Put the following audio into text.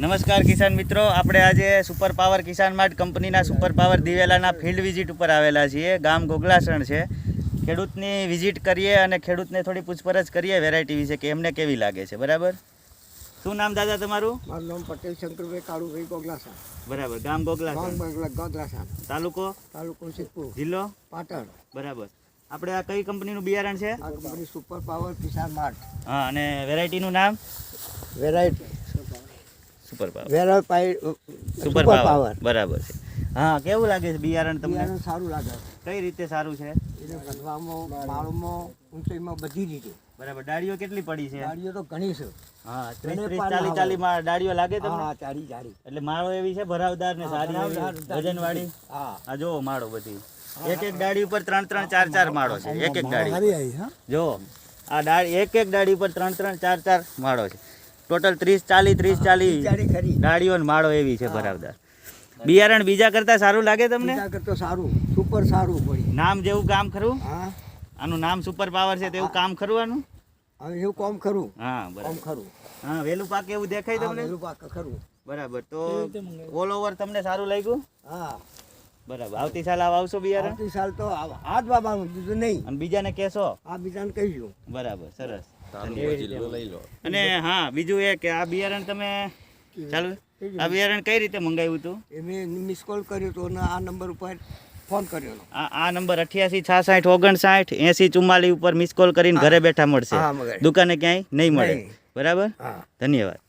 નમસ્કાર કિસાન મિત્રો આપણે આજે સુપર પાવર કિસાન માર્ટ કંપનીના સુપર પાવર દિવેલાના ફિલ્ડ વિઝિટ ઉપર આવેલા છીએ. ગામ ગોગલાસણ છે. ખેડૂતની વિઝિટ કરીએ અને ખેડૂતને થોડી પૂછપરછ કરીએ વેરાયટી વિશે કે એમને કેવી લાગે છે બરાબર? શું નામ દાદા તમારું? મારું નામ પટેલ શંકરભાઈ કાળુભાઈ ગોગલાસા બરાબર ગામ ગોગલાસણ. ગોગલાસા તાલુકો? તાલુકો સિદ્ધપુર. જિલ્લો? પાટણ. બરાબર. આપણે આ કઈ કંપનીનું બિયારણ છે? આ કંપની સુપર પાવર કિસાન માર્ટ હા અને વેરાયટીનું નામ? વેરાયટી સુપર પાવર વેરાય સુપર પાવર બરાબર છે. હા કેવું લાગે છે બિયારણ તમને? સારું લાગે. કઈ રીતે સારું છે? ઊંચાઈમાં બધી રીતે. બરાબર. ડાળીઓ કેટલી પડી છે? ડાળીઓ તો ઘણી છે. હા ત્રીસમાં ડાળીઓ લાગે તમને? હા એટલે માળો એવી છે ભરાવદાર ને સારી વજન વાળી હા. જો માળો બધી. એક એક ડાળી ઉપર ત્રણ ત્રણ ચાર ચાર માળો છે. એક એક ડાળી જો આ ડાળી એક એક ડાળી ઉપર ત્રણ ત્રણ ચાર ચાર માળો છે. ટોટલ ત્રીસ ચાલીસ ત્રીસ ચાલીસ ડાળીઓ માળો એવી છે ભરાવદાર બિયારણ બીજા કરતા સારું લાગે તમને? બીજા સારું. સુપર સારું પડી. નામ જેવું કામ ખરું? આનું નામ સુપર પાવર છે તેવું કામ ખરું આનું? એવું કોમ ખરું. હા બરાબર. ખરું. હા વેલું પાક એવું દેખાય તમને? પાક ખરું. બરાબર. તો ઓલ ઓવર તમને સારું લાગ્યું? હા. બરાબર. આવતી સાલ આવ આવશો બિયારણ? આવતી સાલ તો આ આ બાબાનું બીજું નહીં. અને બીજાને કહેશો? આ બીજાને કહીશું. બરાબર સરસ. અને હા બીજું એ કે આ બિયારણ તમે ચાલુ. આ બિયારણ કઈ રીતે મંગાવ્યું હતું એ મિસ કોલ કર્યો તો અને આ નંબર ઉપર ફોન કર્યો આ આ નંબર અઠ્યાસી છાસઠ ઓગણસાઠ એસી ચુમ્માલીસ ઉપર મિસ કોલ કરીને ઘરે બેઠા મળશે. દુકાને ક્યાંય નહીં મળે. બરાબર? ધન્યવાદ.